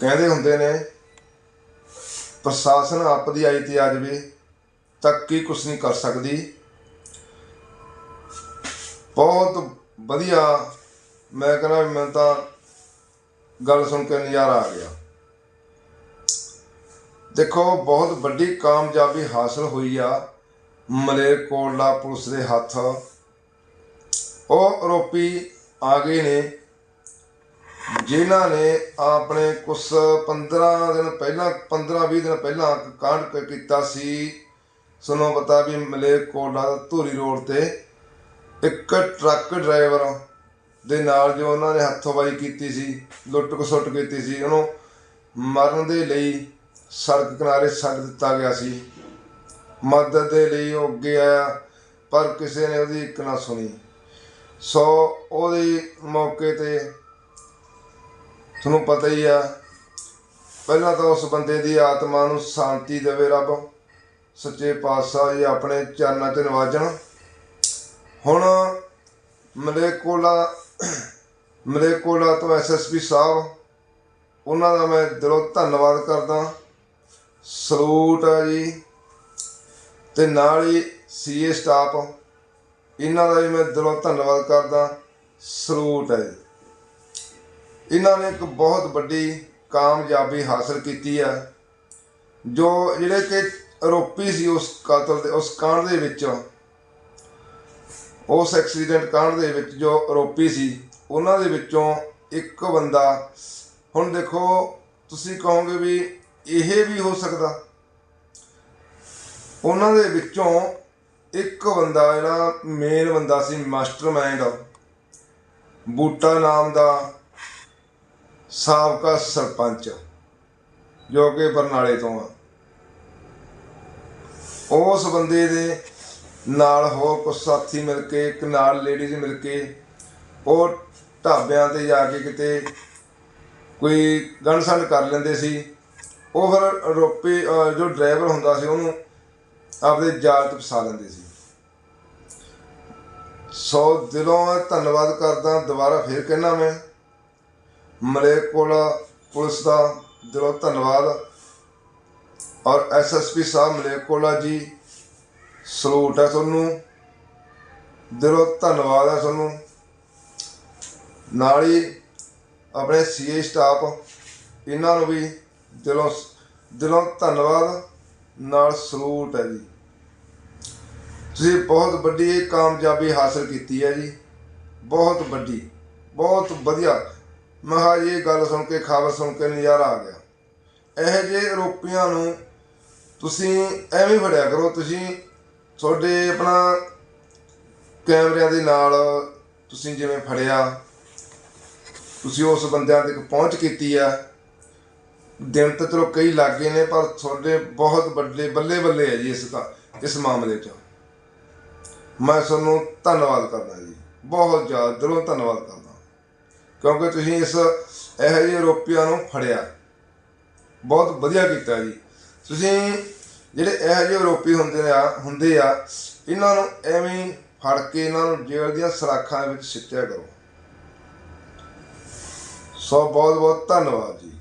ਕਹਿੰਦੇ ਹੁੰਦੇ ਨੇ, ਪ੍ਰਸ਼ਾਸਨ ਆਪ ਦੀ ਆਈ ਤੇ ਆ ਜਾਵੇ, ਤਾਂ ਕੀ ਕੁਛ ਨਹੀਂ ਕਰ ਸਕਦੀ। ਬਹੁਤ ਵਧੀਆ, ਮੈਂ ਕਹਿੰਦਾ ਵੀ ਮੈਨੂੰ ਤਾਂ ਗੱਲ ਸੁਣ ਕੇ ਨਜ਼ਾਰਾ ਆ ਗਿਆ। ਦੇਖੋ, ਬਹੁਤ ਵੱਡੀ ਕਾਮਯਾਬੀ ਹਾਸਲ ਹੋਈ ਆ ਮਲੇਰਕੋਟਲਾ ਪੁਲਿਸ ਦੇ ਹੱਥ। ਉਹ ਆਰੋਪੀ ਆ ਗਏ ਨੇ। ਜਿਨ੍ਹਾਂ ਨੇ ਆਪਣੇ ਕੁਝ 15 ਦਿਨ ਪਹਿਲਾਂ 15 20 ਦਿਨ ਪਹਿਲਾਂ ਕਾਂਡ ਕੀਤਾ ਸੀ, ਸੁਣੋ ਪਤਾ ਵੀ ਮਲੇਰਕੋਟਲਾ ਧੂਰੀ ਰੋਡ ਤੇ ਇੱਕ ਟਰੱਕ ਡਰਾਈਵਰ ਦੇ ਨਾਲ ਜੋ ਉਹਨਾਂ ਨੇ ਹੱਥੋਂਬਾਈ ਕੀਤੀ ਸੀ ਲੁੱਟ ਖਸੁੱਟ ਕੀਤੀ ਸੀ, ਉਹਨੂੰ ਮਰਨ ਦੇ ਲਈ ਸੜਕ ਕਿਨਾਰੇ ਛੱਡ ਦਿੱਤਾ ਗਿਆ ਸੀ। ਮਦਦ ਦੇ ਲਈ ਉਹ ਅੱਗੇ ਆਇਆ, ਪਰ ਕਿਸੇ ਨੇ ਉਹਦੀ ਇੱਕ ਨਾ ਸੁਣੀ। ਸੋ ਉਹਦੇ ਮੌਕੇ ਤੇ ਤੁਹਾਨੂੰ ਪਤਾ ਹੀ ਆ, ਪਹਿਲਾਂ ਤਾਂ ਉਸ ਬੰਦੇ ਦੀ ਆਤਮਾ ਨੂੰ ਸ਼ਾਂਤੀ ਦੇਵੇ ਰੱਬ, ਸੱਚੇ ਪਾਤਸ਼ਾਹ ਜੀ ਆਪਣੇ ਚਰਨਾਂ 'ਚ ਨਵਾਜਣ। ਹੁਣ ਮਲੇਕੋਲਾ ਮਲੇਕੋਲਾ ਤੋਂ ਐਸਐਸਪੀ ਸਾਹਿਬ, ਉਹਨਾਂ ਦਾ ਮੈਂ ਦਿਲੋਂ ਧੰਨਵਾਦ ਕਰਦਾ। ਸਲੂਟ ਹੈ ਜੀ, ਤੇ ਨਾਲ ਹੀ ਸੀਏ ਸਟਾਫ, ਇਹਨਾਂ ਦਾ ਵੀ ਮੈਂ ਦਿਲੋਂ ਧੰਨਵਾਦ ਕਰਦਾ। ਸਲੂਟ ਹੈ ਜੀ। ਇਹਨਾਂ ਨੇ ਇੱਕ ਬਹੁਤ ਵੱਡੀ ਕਾਮਯਾਬੀ ਹਾਸਲ ਕੀਤੀ ਹੈ, ਜੋ ਜਿਹੜੇ ਕਿ ਆਰੋਪੀ ਸੀ ਉਸ ਕਤਲ ਦੇ, ਉਸ ਕਾਂਡ ਦੇ ਵਿੱਚ, ਉਸ ਐਕਸੀਡੈਂਟ ਕਾਂਡ ਦੇ ਵਿੱਚ ਜੋ ਆਰੋਪੀ ਸੀ, ਉਹਨਾਂ ਦੇ ਵਿੱਚੋਂ ਇੱਕ ਬੰਦਾ, ਹੁਣ ਦੇਖੋ ਤੁਸੀਂ ਕਹੋਗੇ ਵੀ ਇਹ ਵੀ ਹੋ ਸਕਦਾ। ਉਹਨਾਂ ਦੇ ਵਿੱਚੋਂ ਇੱਕ ਬੰਦਾ ਜਿਹੜਾ ਮੇਨ ਬੰਦਾ ਸੀ ਮਾਸਟਰਮਾਈਂਡ ਬੂਟਾ ਨਾਮ ਦਾ ਸਾਬਕਾ ਸਰਪੰਚ, ਜੋ ਕਿ ਬਰਨਾਲੇ ਤੋਂ ਆ। ਉਸ ਬੰਦੇ ਦੇ ਨਾਲ ਹੋਰ ਕੁਝ ਸਾਥੀ ਮਿਲ ਕੇ, ਇੱਕ ਨਾਲ ਲੇਡੀਜ਼ ਮਿਲ ਕੇ, ਉਹ ਢਾਬਿਆਂ ਤੇ ਜਾ ਕੇ ਕਿਤੇ ਕੋਈ ਗਨਸੰਡ ਕਰ ਲੈਂਦੇ ਸੀ। ਉਹ ਫਿਰ ਰੋਪੀ ਜੋ ਡਰਾਈਵਰ ਹੁੰਦਾ ਸੀ, ਉਹਨੂੰ ਆਪਦੇ ਜਾਲ 'ਚ ਫਸਾ ਲੈਂਦੇ ਸੀ। ਸੋ ਦਿਲੋਂ ਮੈਂ ਧੰਨਵਾਦ ਕਰਦਾ, ਦੁਬਾਰਾ ਫੇਰ ਕਹਿਣਾ ਮੈਂ ਮਲੇਕੋਲਾ ਪੁਲਿਸ ਦਾ ਦਿਲੋਂ ਧੰਨਵਾਦ। ਔਰ ਐਸਐਸਪੀ ਸਾਹਿਬ ਮਲੇਕੋਲਾ ਜੀ, ਸਲੂਟ ਹੈ ਤੁਹਾਨੂੰ। ਦਿਲੋਂ ਧੰਨਵਾਦ ਹੈ ਤੁਹਾਨੂੰ। ਨਾਲ ਹੀ ਆਪਣੇ ਸੀਏ ਸਟਾਫ, ਇਹਨਾਂ ਨੂੰ ਵੀ ਦਿਲੋਂ ਦਿਲੋਂ ਧੰਨਵਾਦ। ਨਾਲ ਸਲੂਟ ਹੈ ਜੀ। ਤੁਸੀਂ ਬਹੁਤ ਵੱਡੀ ਕਾਮਯਾਬੀ ਹਾਸਲ ਕੀਤੀ ਹੈ ਜੀ। ਬਹੁਤ ਵੱਡੀ, ਬਹੁਤ ਵਧੀਆ। ਮੈਂ ਇਹ ਗੱਲ ਸੁਣ ਕੇ, ਖਬਰ ਸੁਣ ਕੇ ਨਜ਼ਾਰਾ ਆ ਗਿਆ। ਇਹੋ ਜਿਹੇ ਆਰੋਪੀਆਂ ਨੂੰ ਤੁਸੀਂ ਐਵੇਂ ਫੜਿਆ ਕਰੋ, ਤੁਸੀਂ ਤੁਹਾਡੇ ਆਪਣਾ ਕੈਮਰਿਆਂ ਦੇ ਨਾਲ ਤੁਸੀਂ ਜਿਵੇਂ ਫੜਿਆ, ਤੁਸੀਂ ਉਸ ਬੰਦਿਆਂ ਤੱਕ ਪਹੁੰਚ ਕੀਤੀ ਆ। ਦਿਨ ਤਾਂ ਚਲੋ ਕਈ ਲੱਗੇ ਨੇ, ਪਰ ਤੁਹਾਡੇ ਬਹੁਤ ਵੱਡੇ ਬੱਲੇ ਬੱਲੇ ਹੈ ਜੀ ਇਸ ਦਾ ਇਸ ਮਾਮਲੇ 'ਚ। ਮੈਂ ਤੁਹਾਨੂੰ ਧੰਨਵਾਦ ਕਰਦਾ ਜੀ, ਬਹੁਤ ਜ਼ਿਆਦਾ, ਦਿਲੋਂ ਧੰਨਵਾਦ ਕਰਦਾ। ਕਿਉਂਕਿ ਤੁਸੀਂ ਇਸ ਇਹੋ ਜਿਹੇ ਆਰੋਪੀਆਂ ਨੂੰ ਫੜਿਆ। ਬਹੁਤ ਵਧੀਆ ਕੀਤਾ ਜੀ। ਤੁਸੀਂ ਜਿਹੜੇ ਇਹੋ ਜਿਹੇ ਆਰੋਪੀ ਹੁੰਦੇ ਨੇ ਆ, ਹੁੰਦੇ ਆ, ਇਹਨਾਂ ਨੂੰ ਐਵੇਂ ਫੜ ਕੇ ਇਹਨਾਂ ਨੂੰ ਜੇਲ੍ਹ ਦੀਆਂ ਸਲਾਖਾਂ ਵਿੱਚ ਸਿੱਟਿਆ ਕਰੋ। ਸੋ ਬਹੁਤ ਬਹੁਤ ਧੰਨਵਾਦ ਜੀ।